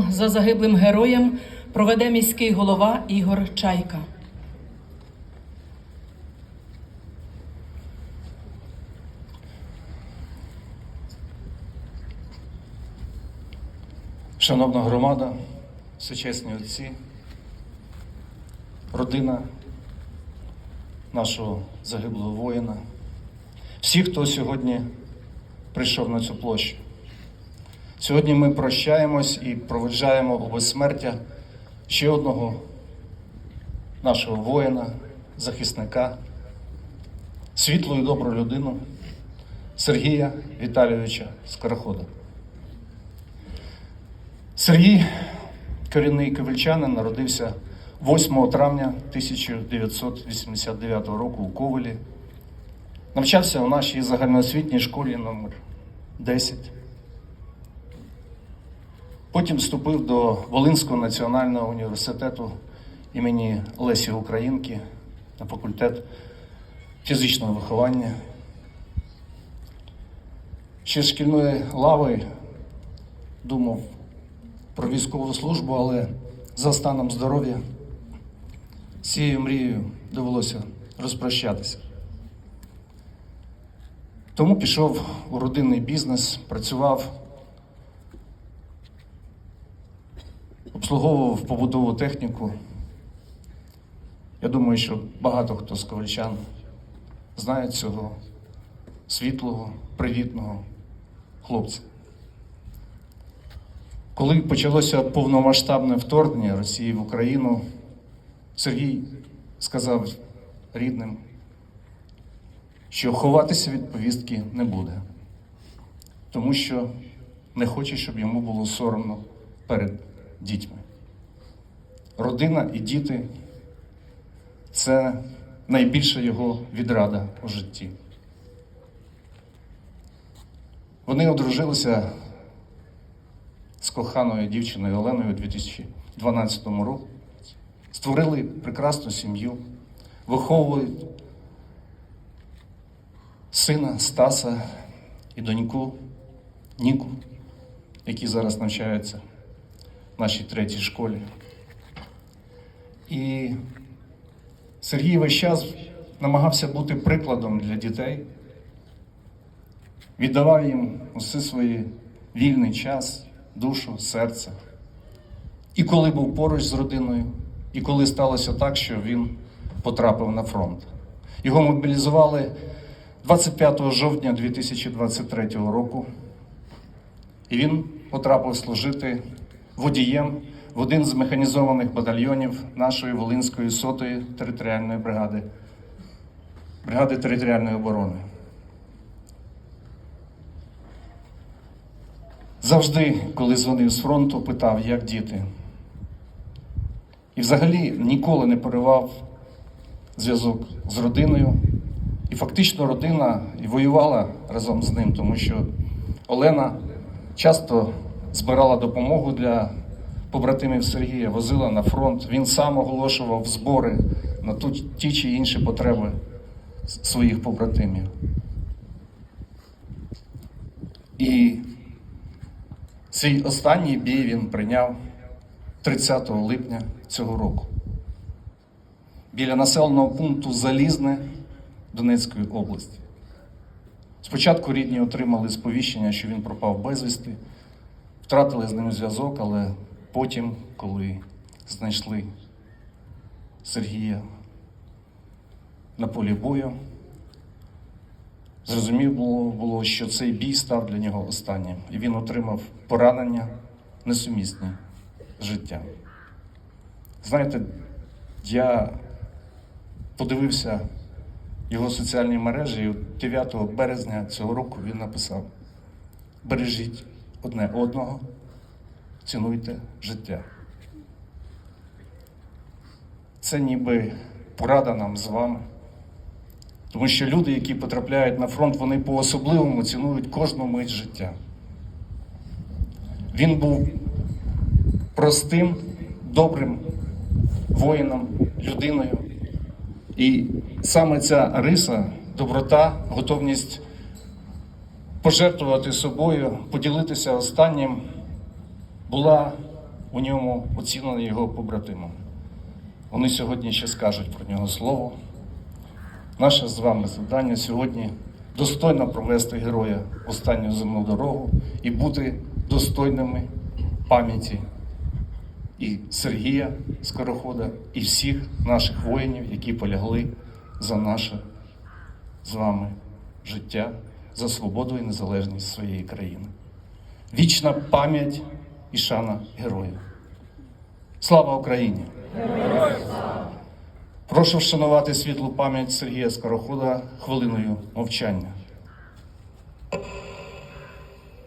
За загиблим героєм проведе міський голова Ігор Чайка. Шановна громада, сучасні отці, родина нашого загиблого воїна, всі, хто сьогодні прийшов на цю площу. Сьогодні ми прощаємось і проведжаємо безсмертя ще одного нашого воїна, захисника, світлу і добру людину Сергія Віталійовича Скорохода. Сергій, корінний ковельчанин, народився 8 травня 1989 року у Ковелі. Навчався у нашій загальноосвітній школі номер 10. Потім вступив до Волинського національного університету імені Лесі Українки на факультет фізичного виховання. Ще з шкільної лави думав про військову службу, але за станом здоров'я цією мрією довелося розпрощатися. Тому пішов у родинний бізнес, працював, обслуговував побутову техніку. Я думаю, що багато хто з ковальчан знає цього світлого, привітного хлопця. Коли почалося повномасштабне вторгнення Росії в Україну, Сергій сказав рідним, що ховатися від повістки не буде, тому що не хоче, щоб йому було соромно перед дітьми. Родина і діти це найбільша його відрада у житті. Вони одружилися з коханою дівчиною Оленою у 2012 році. Створили прекрасну сім'ю, виховують сина Стаса і доньку Ніку, які зараз навчаються нашій третій школі. І Сергій весь час намагався бути прикладом для дітей, віддавав їм усе свій вільний час душу, серце. І коли був поруч з родиною, і коли сталося так, що він потрапив на фронт. Його мобілізували 25 жовтня 2023 року, і він потрапив служити водієм в один з механізованих батальйонів нашої Волинської сотої територіальної бригади, бригади територіальної оборони. Завжди, коли дзвонив з фронту, питав, як діти. І взагалі ніколи не поривав зв'язок з родиною. І фактично родина і воювала разом з ним, тому що Олена часто збирала допомогу для побратимів Сергія, возила на фронт. Він сам оголошував збори на ті чи інші потреби своїх побратимів. І Свій останній бій він прийняв 30 липня цього року біля населеного пункту Залізне Донецької області. Спочатку рідні отримали сповіщення, що він пропав безвісти, втратили з ним зв'язок, але потім, коли знайшли Сергія на полі бою, Зрозуміло було, було, що цей бій став для нього останнім, і він отримав поранення несумісні з життям. Знаєте, я подивився його соціальні мережі, і 9 березня цього року він написав: бережіть одне одного, цінуйте життя. Це ніби порада нам з вами. Тому що люди, які потрапляють на фронт, вони по-особливому цінують кожну мить життя. Він був простим, добрим воїном, людиною. І саме ця риса, доброта, готовність пожертвувати собою, поділитися останнім, була у ньому оцінений його побратимами. Вони сьогодні ще скажуть про нього слово. Наше з вами завдання сьогодні достойно провести героя останню земну дорогу і бути достойними пам'яті і Сергія Скорохода, і всіх наших воїнів, які полягли за наше з вами життя, за свободу і незалежність своєї країни. Вічна пам'ять і шана героїв. Слава Україні! Прошу вшанувати світлу пам'ять Сергія Скорохода хвилиною мовчання.